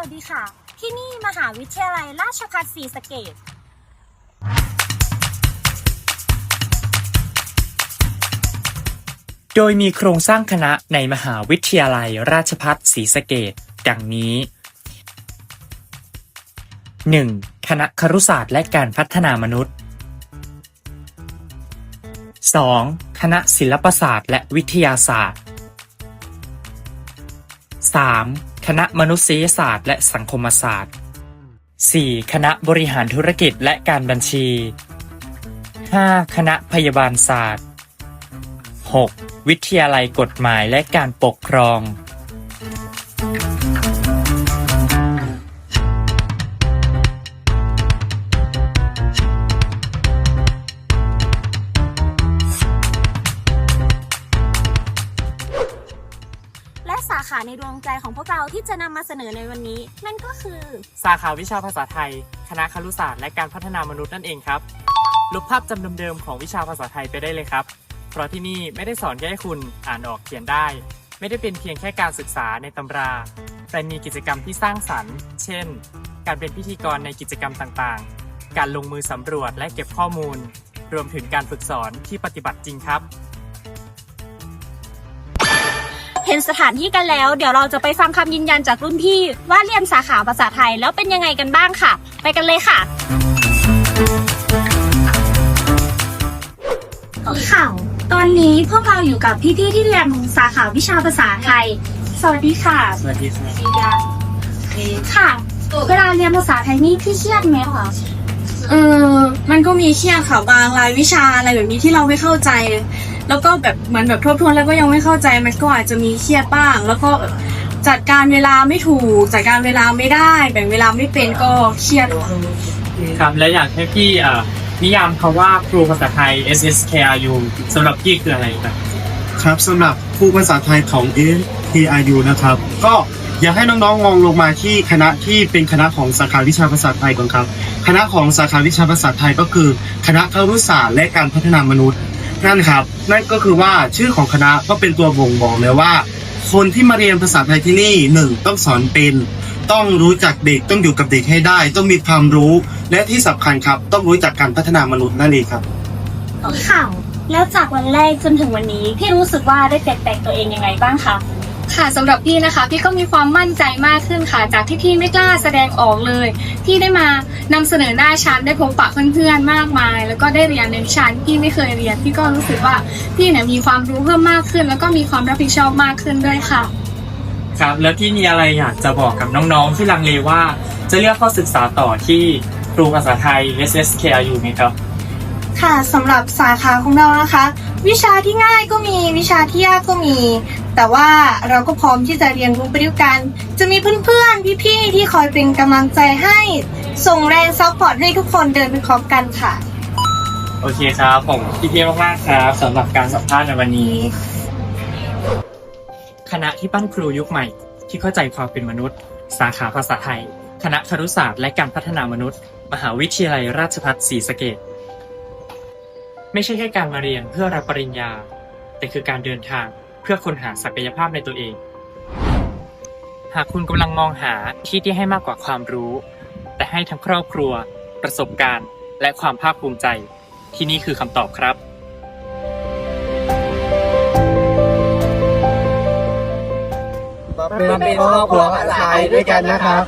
วัสดีค่ะ ที่นี่มหาวิทยาลัยราชภัฏศรีสะเกษโดยมีโครงสร้างคณะในมหาวิทยาลัยราชภัฏศรีสะเกษดังนี้ 1. คณะครุศาสตร์และการพัฒนามนุษย์ 2. คณะศิลปศาสตร์และวิทยาศาสตร์ 3. คณะมนุษยศาสตร์และสังคมศาสตร์ 4. คณะบริหารธุรกิจและการบัญชี 5. คณะพยาบาลศาสตร์ 6. วิทยาลัยกฎหมายและการปกครอง ขาในดวงใจของพวกเราที่จะนำมาเสนอในวันนี้ นั่นก็คือ สาขาวิชาภาษาไทย คณะครุศาสตร์และการพัฒนามนุษย์นั่นเองครับ ลบภาพจำเดิมๆของวิชาภาษาไทยไปได้เลยครับ เพราะที่นี่ไม่ได้สอนแค่ให้คุณอ่านออกเขียนได้ ไม่ได้เป็นเพียงแค่การศึกษาในตำรา แต่มีกิจกรรมที่สร้างสรรค์ เช่น การเป็นพิธีกรในกิจกรรมต่างๆ การลงมือสำรวจและเก็บข้อมูล รวมถึงการฝึกสอนที่ปฏิบัติจริงครับ ห็นสถานที่กันแล้ว เดี๋ยวเราจะไปฟังคำยืนยันจากรุ่นพี่ว่าเรียนสาขาภาษาไทยแล้วเป็นยังไงกันบ้างค่ะ ไปกันเลยค่ะค่ะตอนนี้พวกเราอยู่กับพี่ๆที่เรียนสาขาวิชาภาษาไทย สวัสดีค่ะ สวัสดีครับค่ะเวลาเรียนภาษาไทยนี่พี่เครียดไหมคะเออมันก็มีเครียดค่ะบางรายวิชาอะไรแบบนี้ที่เราไม่เข้าใจ แล้วก็แบบเหมือนแบบทบทวนแล้วก็ยังไม่เข้าใจมันก็อาจจะมีเครียดบ้าง แล้วก็แบบจัดการเวลาไม่ถูกจัดการเวลาไม่ได้ แบ่งเวลาไม่เป็นก็เครียดค่ะครับ และอยากให้พี่เอ่อนิยามคำว่าครูภาษาไทย SSKRU สำหรับพี่คืออะไรครับครับสำหรับครูภาษาไทยของ APRU นะครับ ก็อยากให้น้องๆมองลงมาที่คณะที่เป็นคณะของสาขาวิชาภาษาไทยก่อนครับ คณะของสาขาวิชาภาษาไทยก็คือ คณะครุศาสตร์และการพัฒนามนุษย์ นั่นครับ นั่นก็คือว่าชื่อของคณะก็เป็นตัวบ่งบอกเลยว่า คนที่มาเรียนภาษาไทยที่นี่หนึ่งต้องสอนเป็น ต้องรู้จักเด็กต้องอยู่กับเด็กให้ได้ ต้องมีความรู้ และที่สำคัญครับ ต้องรู้จักการพัฒนามนุษย์นั่นเองครับค่ะแล้วจากวันแรกจนถึงวันนี้พี่รู้สึกว่าได้เปลี่ยนแปลงตัวเองยังไงบ้างคะ ค่ะสำหรับพี่นะคะ พี่ก็มีความมั่นใจมากขึ้นค่ะ จากที่พี่ไม่กล้าแสดงออกเลย พี่ได้มานำเสนอหน้าชั้นได้พบปะเพื่อนๆมากมาย แล้วก็ได้เรียนในวิชาที่พี่ไม่เคยเรียนพี่ก็รู้สึกว่าพี่เนี่ยมีความรู้เพิ่มมากขึ้น แล้วก็มีความรับผิดชอบมากขึ้นด้วยค่ะ ครับ แล้วพี่มีอะไรอยากจะบอกกับน้องๆที่ลังเลว่า จะเลือกเข้าศึกษาต่อที่ครูภาษาไทย SSKRU ไหมครับ ค่ะสำหรับสาขาของเรานะคะ วิชาที่ง่ายก็มีวิชาที่ยากก็มี แต่ว่าเราก็พร้อมที่จะเรียนรู้ไปด้วยกัน จะมีเพื่อนๆพี่ๆที่คอยเป็นกำลังใจให้ส่งแรงซัพพอร์ตให้ทุกคนเดินไปพร้อมกันค่ะ โอเคครับผมพี่เพียมากๆครับสำหรับการสัมภาษณ์ในวันนี้ คณะที่ปั้นครูยุคใหม่ ที่เข้าใจความเป็นมนุษย์ สาขาภาษาไทย คณะครุศาสตร์และการพัฒนามนุษย์ มหาวิทยาลัยราชภัฏศรีสะเกษ ไม่ใช่แค่การมาเรียนเพื่อรับปริญญา แต่คือการเดินทางเพื่อค้นหาศักยภาพในตัวเอง หากคุณกำลังมองหาที่ที่ให้มากกว่าความรู้ แต่ให้ทั้งครอบครัว ประสบการณ์ และความภาคภูมิใจ ที่นี่คือคำตอบครับ มาเป็นครอบครัวภาษาไทยด้วยกันนะครับ